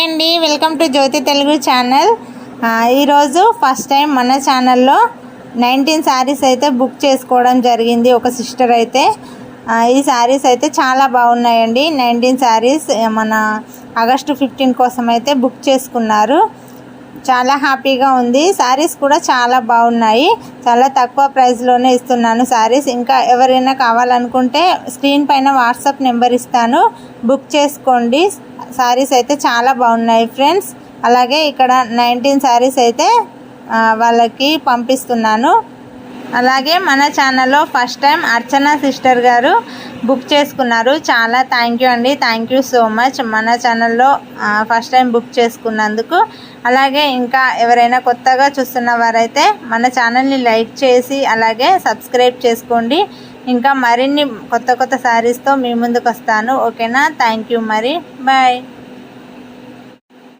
Hi అండి welcome to Jyothi Telugu channel. ఈరోజు first time మన ఛానల్లో నైన్టీన్ శారీస్ అయితే బుక్ చేసుకోవడం జరిగింది ఒక సిస్టర్ అయితే. ఈ శారీస్ అయితే చాలా బాగున్నాయండి. నైన్టీన్ శారీస్ మన ఆగస్టు ఫిఫ్టీన్ కోసం అయితే బుక్ చేసుకున్నారు. చాలా హ్యాపీగా ఉంది. శారీస్ కూడా చాలా బాగున్నాయి. చాలా తక్కువ ప్రైస్లోనే ఇస్తున్నాను శారీస్ ఇంకా ఎవరైనా కావాలనుకుంటే స్క్రీన్ పైన వాట్సాప్ నెంబర్ ఇస్తాను. బుక్ చేసుకోండి. శారీస్ అయితే చాలా బాగున్నాయి ఫ్రెండ్స్. అలాగే ఇక్కడ నైన్టీన్ శారీస్ అయితే వాళ్ళకి పంపిస్తున్నాను. అలాగే మన ఛానల్లో ఫస్ట్ టైం అర్చన సిస్టర్ గారు బుక్ చేసుకున్నారు. చాలా థ్యాంక్ యూ అండి. థ్యాంక్ యూ సో మచ్ మన ఛానల్లో ఫస్ట్ టైం బుక్ చేసుకున్నందుకు. అలాగే ఇంకా ఎవరైనా కొత్తగా చూస్తున్న వారైతే మన ఛానల్ని లైక్ చేసి అలాగే సబ్స్క్రైబ్ చేసుకోండి. ఇంకా మరిన్ని కొత్త కొత్త శారీస్తో మీ ముందుకు వస్తాను ఓకేనా థ్యాంక్ యూ మరి. బాయ్